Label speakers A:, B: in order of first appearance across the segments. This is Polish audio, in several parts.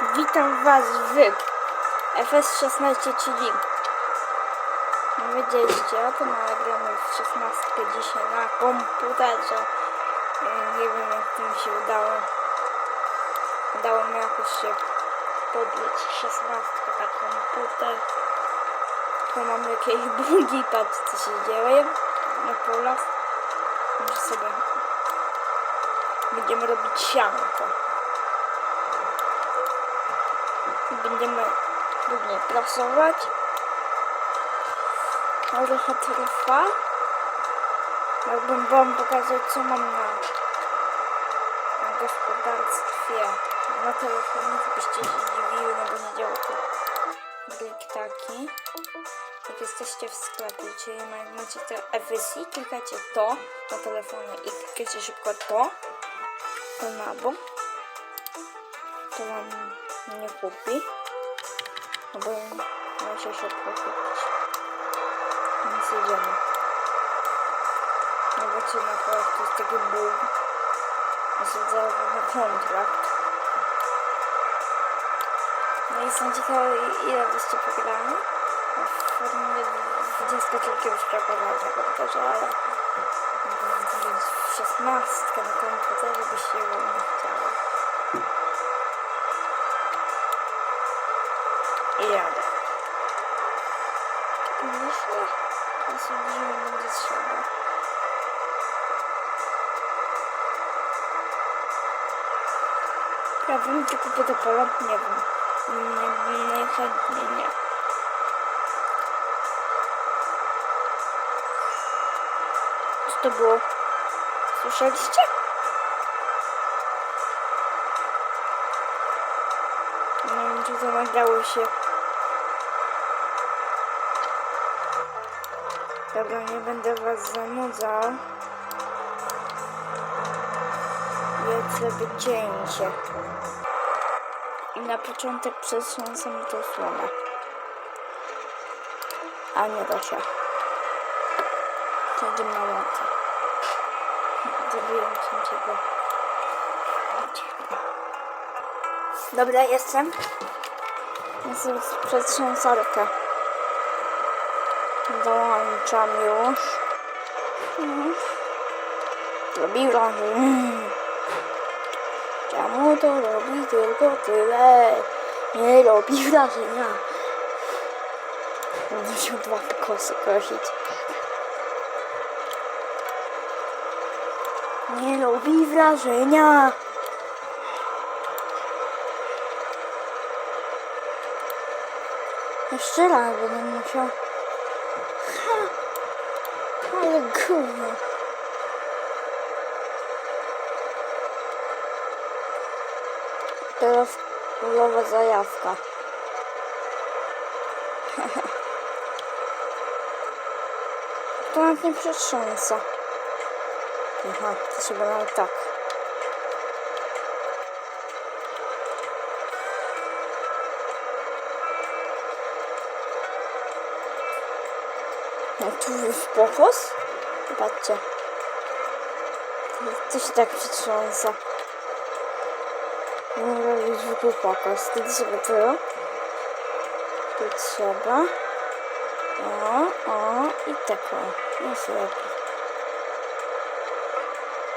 A: Witam Was w FS16, czyli nie wiedzieliście o tym, ale gramy w 16 dzisiaj na komputerze. E, Nie wiem jak to mi się udało. Udało mi jakoś się podbić 16 na komputer. Tu mam jakieś bugi, patrz co się dzieje na polach. Może sobie będziemy robić sianko. Będziemy prasować. Ale trochę trwa. Jakbym wam pokazać co mam na, na gospodarstwie. Na telefonie, żebyście się dziwili, no bo nie działa to blik taki. Jak jesteście w sklepie, czyli ma- macie te FSI, klikacie to na telefonie i klikacie szybko to, to na bok. To wam nie kupi. No bo muszę szybko kupić. Więc jedziemy. No bo co na przykład to jest taki. Zadzał na kontrakt. No i jestem ciekawy ile byście pograli. No, W formie 20 jakiegoś przekonania komputerze, ale w 16 na komputerze by się wam nie chciało. I jadę. Myślę, że sądzimy będzie trzeba. Ja czy kupię to pole? Nie wiem. Nie, najchętniej nie. Co to było? Słyszeliście? Nie wiem, czy to nagrało się. Dobra, nie będę was zanudzał. Jest zrobię cięcie. I na początek przetrząsam tą słomę. A nie da się. To idziemy na cięcie go. Dobra, jestem. Jestem z przetrząsarkę. Dołączam już. Mhm. Robi wrażenie. Czemu to robi tylko tyle? Nie robi wrażenia. Będę się dwa kosy kosić. Nie robi wrażenia. Jeszcze raz będę musiał. Ale gówno. Teraz królowa zajawka. To nawet nie przetrząsa. Aha, to się będą tak. No tu jest pokos? Patrzcie. To się tak przetrząsa. Nie robić zwykły pokos. Tu trzeba to. Tu trzeba. O, o i. Jest lepiej.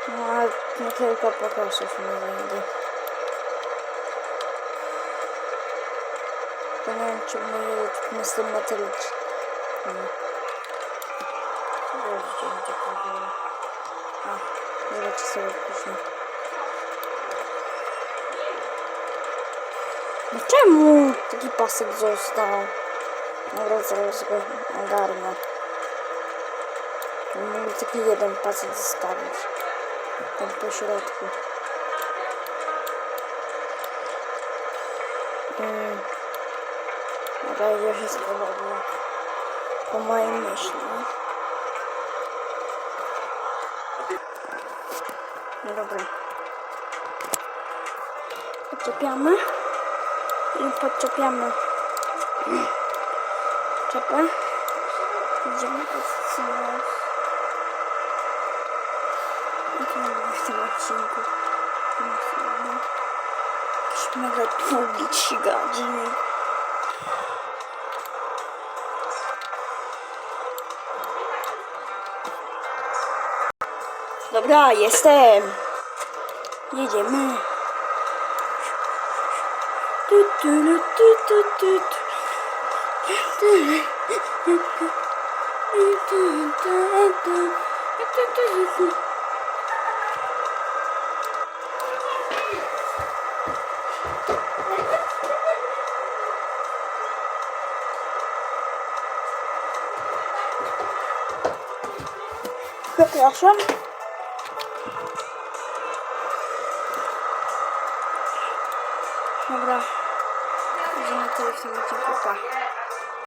A: No, ale nie tylko pokosów nie będzie. To nie wiem, czy nie jestem metaliczny. Hmm. Gdzie to było. A, zobaczcie sobie później. No czemu taki pasek został? Dobra, zaraz go ogarnę. Mogę taki jeden pasek zostawić. Tam po środku. Mm. Dobra, już jest podobnie. Po mojej myśli. No dobra. Podczepiamy. I podczepiamy czepę. Będziemy podsumać. I to będzie w tym odcinku. Jakieś mega długie 3 godziny. Dobra, jestem. Jedziemy. Tu, tu, tu. Dobra. Idziemy tyle w tym odcinku. Pa.